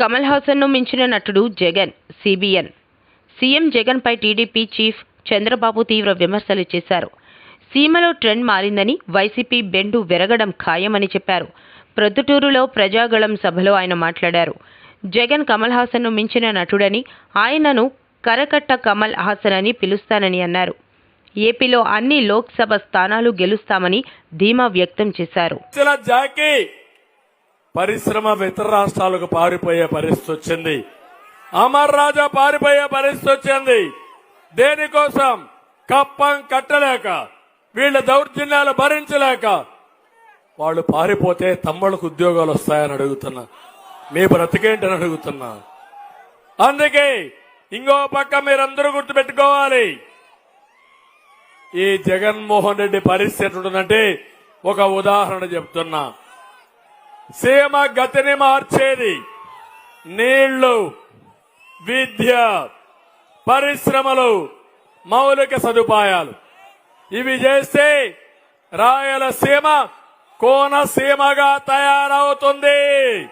కమల్ హాసన్ను మించిన నటుడు జగన్ సిబిఎన్. సీఎం జగన్పై టీడీపీ చీఫ్ చంద్రబాబు తీవ్ర విమర్శలు చేశారు. సీమలో ట్రెండ్ మారిందని వైసీపీ బెండు విరగడం ఖాయమని చెప్పారు. ప్రొద్దుటూరులో ప్రజాగళం సభలో ఆయన మాట్లాడారు. జగన్ కమల్ హాసన్ను మించిన నటుడని ఆయనను కరకట్ట కమల్ హాసన్ అని పిలుస్తానని అన్నారు. ఏపీలో అన్ని లోక్సభ స్థానాలు గెలుస్తామని ధీమా వ్యక్తం చేశారు. పరిశ్రమ ఇతర రాష్ట్రాలకు పారిపోయే పరిస్థితి వచ్చింది. అమర్ రాజా పారిపోయే పరిస్థితి వచ్చింది. దేనికోసం? కప్పం కట్టలేక వీళ్ళ దౌర్జన్యాలు భరించలేక. వాళ్ళు పారిపోతే తమ్ముళ్ళకు ఉద్యోగాలు వస్తాయని అడుగుతున్నా. మీ బ్రతికేంటని అడుగుతున్నా. అందుకే ఇంకో పక్క మీరందరూ గుర్తుపెట్టుకోవాలి. ఈ జగన్మోహన్ రెడ్డి పరిస్థితి ఉంటుందంటే ఒక ఉదాహరణ చెప్తున్నా. సీమ గతిని మార్చేది. నీళ్ళు విద్య పరిశ్రమలు మౌలిక సదుపాయాలు. ఇవి చేస్తే రాయలసీమ కోనసీమగా తయారవుతుంది.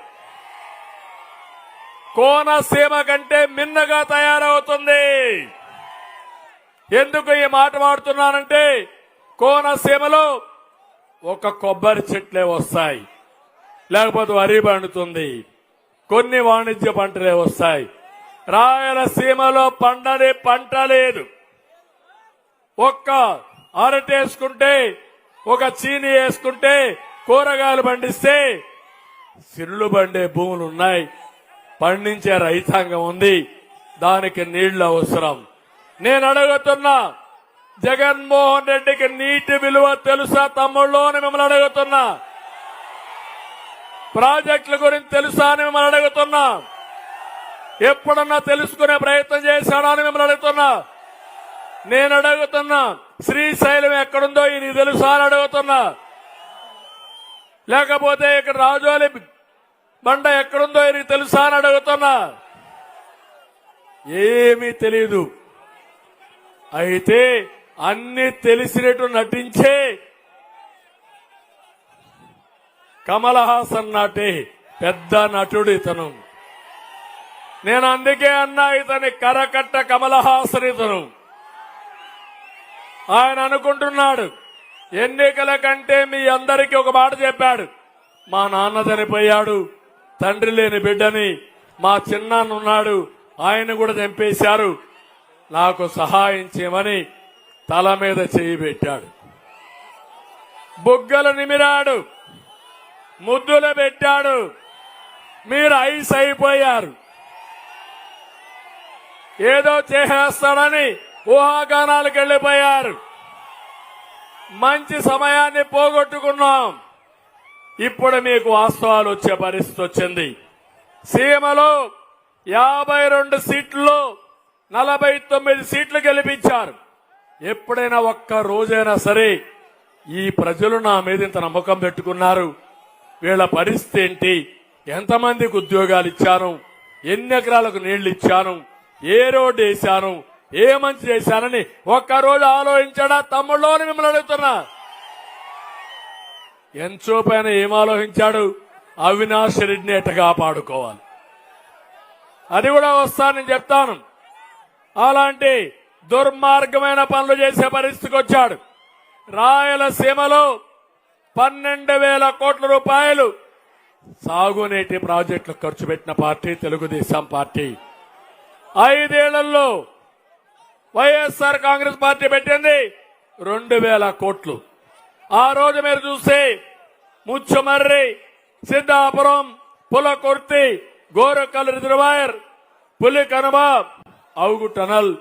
కోనసీమ కంటే మిన్నగా తయారవుతుంది. ఎందుకు ఈ మాట మాడుతున్నానంటే కోనసీమలో ఒక కొబ్బరి చెట్లే వస్తాయి. లేకపోతే వరి పండుతుంది. కొన్ని వాణిజ్య పంటలే వస్తాయి. రాయలసీమలో పండని పంట లేదు. ఒక్క అరటేసుకుంటే ఒక చీని వేసుకుంటే కూరగాయలు పండిస్తే సిరులు పండే భూములు ఉన్నాయి. పండించే రైతాంగం ఉంది. దానికి నీళ్ళు అవసరం. నేను అడుగుతున్నా జగన్మోహన్ రెడ్డికి నీటి విలువ తెలుసా తమ్ముళ్ళు అని మిమ్మల్ని అడుగుతున్నా. ప్రాజెక్టుల గురించి తెలుసా అని మిమ్మల్ని అడుగుతున్నా. ఎప్పుడన్నా తెలుసుకునే ప్రయత్నం చేశాడా అని మిమ్మల్ని అడుగుతున్నా. నేను అడుగుతున్నా శ్రీశైలం ఎక్కడుందో ఇది తెలుసా అని అడుగుతున్నా. లేకపోతే ఇక్కడ రాజోలి బండ ఎక్కడుందో ఇది తెలుసా అని అడుగుతున్నా. ఏమీ తెలియదు అయితే అన్ని తెలిసినట్టు నటించే కమల్ హాసన్ నాటి పెద్ద నటుడు ఇతను నేను అందుకే అన్నా ఇతని కరకట్ట కమల్ హాసన్ ఇతను ఆయన అనుకుంటున్నాడు ఎన్నికల కంటే మీ అందరికీ ఒక మాట చెప్పాడు. మా నాన్న చనిపోయాడు తండ్రి లేని బిడ్డని మా చిన్నాన్నున్నాడు ఆయన కూడా చంపేశారు. నాకు సహాయం చేయమని తల మీద చేయి పెట్టాడు. బుగ్గలు నిమిరాడు ముద్దులు పెట్టాడు. మీరు ఐస్ అయిపోయారు. ఏదో చేసేస్తాడని ఊహాగానాలకు వెళ్ళిపోయారు. మంచి సమయాన్ని పోగొట్టుకున్నాం. ఇప్పుడు మీకు వాస్తవాలు వచ్చే పరిస్థితి వచ్చింది. సీమలో యాభై రెండు సీట్లు నలభై తొమ్మిది సీట్లు గెలిపించారు. ఎప్పుడైనా ఒక్క రోజైనా సరే ఈ ప్రజలు నా మీద ఇంత నమ్మకం పెట్టుకున్నారు. వీళ్ళ పరిస్థితి ఏంటి? ఎంతమందికి ఉద్యోగాలు ఇచ్చాను? ఎన్ని ఎకరాలకు నీళ్ళు ఇచ్చాను? ఏ రోడ్డు వేశాను? ఏ మంచి చేశానని ఒక్కరోజు ఆలోచించాడా? తమ్ముళ్ళోని మిమ్మల్ని అడుగుతున్నా. ఎంతో పైన ఏం ఆలోచించాడు? అవినాష్ రెడ్డిని ఎట్ట కాపాడుకోవాలి. అది కూడా వస్తానని చెప్తాను. అలాంటి దుర్మార్గమైన పనులు చేసే పరిస్థితికి వచ్చాడు. రాయలసీమలో పన్నెండు వేల కోట్ల రూపాయలు సాగునీటి ప్రాజెక్టులు ఖర్చు పెట్టిన పార్టీ తెలుగుదేశం పార్టీ. ఐదేళ్ళలో వైఎస్ఆర్ కాంగ్రెస్ పార్టీ పెట్టింది రెండు వేల కోట్లు. ఆ రోజు మీరు చూస్తే ముచ్చుమర్రి సిద్ధాపురం పులకొర్తి గోరకల్ రిజర్వాయర్ పులి కనుమ అవుగు టనల్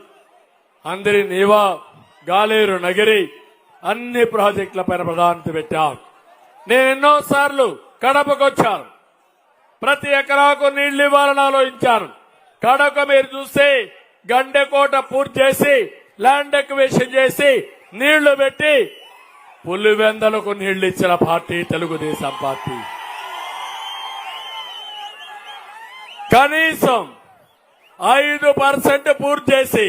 అందరి నీవా గాలేరు నగిరి అన్ని ప్రాజెక్టుల పైన ప్రాధాన్యత పెట్టాం నేను ఎన్నోసార్లు కడపకొచ్చాను. ప్రతి ఎకరాకు నీళ్ళు ఇవ్వాలని ఆలోచించాను. కడప మీరు చూస్తే గండెకోట పూర్తి చేసి ల్యాండ్ ఎక్వేషన్ చేసి నీళ్ళు పెట్టి పులివెందలకు నీళ్ళు ఇచ్చిన పార్టీ తెలుగుదేశం పార్టీ. కనీసం ఐదు పర్సెంట్ పూర్తి చేసి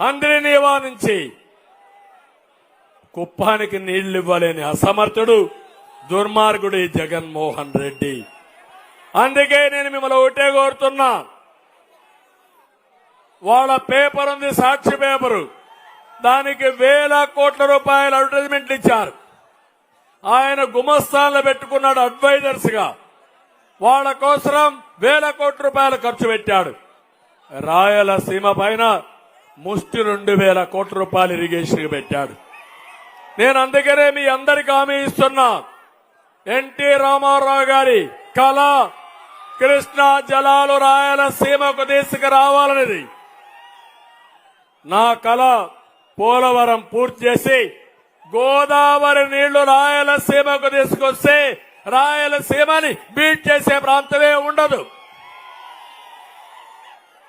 అందరినీ నివారించి కుప్పానికి నీళ్ళు ఇవ్వలేని అసమర్థుడు దుర్మార్గుడు జగన్మోహన్ రెడ్డి. అందుకే నేను మిమ్మల్ని ఒకటే కోరుతున్నా. వాళ్ళ పేపర్ ఉంది సాక్షి పేపరు. దానికి వేల కోట్ల రూపాయల అడ్వర్టైజ్మెంట్లు ఇచ్చారు. ఆయన గుమస్థాన్లు పెట్టుకున్నాడు అడ్వైజర్స్గా వాళ్ళ కోసం వేల కోట్ల రూపాయలు ఖర్చు పెట్టాడు. రాయలసీమ పైన ముష్టి రెండు వేల కోట్ల రూపాయలు ఇరిగేషన్ పెట్టాడు. నేను అందుకనే మీ అందరికి హామీ ఇస్తున్నా. ఎన్టీ రామారావు గారి కళ కృష్ణా జలాలు రాయలసీమకు తీసుకురావాలనేది. నా కళ పోలవరం పూర్తి చేసి గోదావరి నీళ్ళు రాయలసీమకు తీసుకొస్తే రాయలసీమని బీట్ చేసే ప్రాంతమే ఉండదు.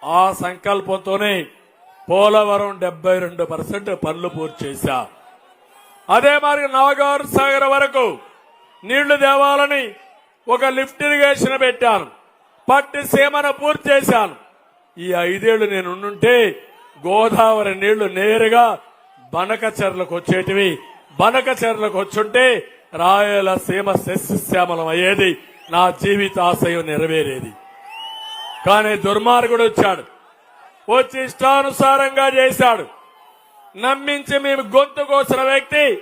ఆ సంకల్పంతోనే పోలవరం డెబ్బై రెండు పర్సెంట్ పనులు పూర్తి చేశా. అదే మరి నవగారు సాగర్ వరకు నీళ్ళు తేవాలని ఒక లిఫ్ట్ ఇరిగేషన్ పెట్టాను. పట్టి సీమను పూర్తి చేశాను. ఈ ఐదేళ్ళు నేను గోదావరి నీళ్ళు నేరుగా బనకచెర్లకు వచ్చేటివి. బనకచెర్లకు వచ్చుంటే రాయలసీమ సస్యశ్యామలం అయ్యేది. నా జీవితాశయం నెరవేరేది. కానీ దుర్మార్గుడు వచ్చాడు. వచ్చి ఇష్టానుసారంగా చేశాడు. నమ్మించి మేము గొంతు కోసిన వ్యక్తి.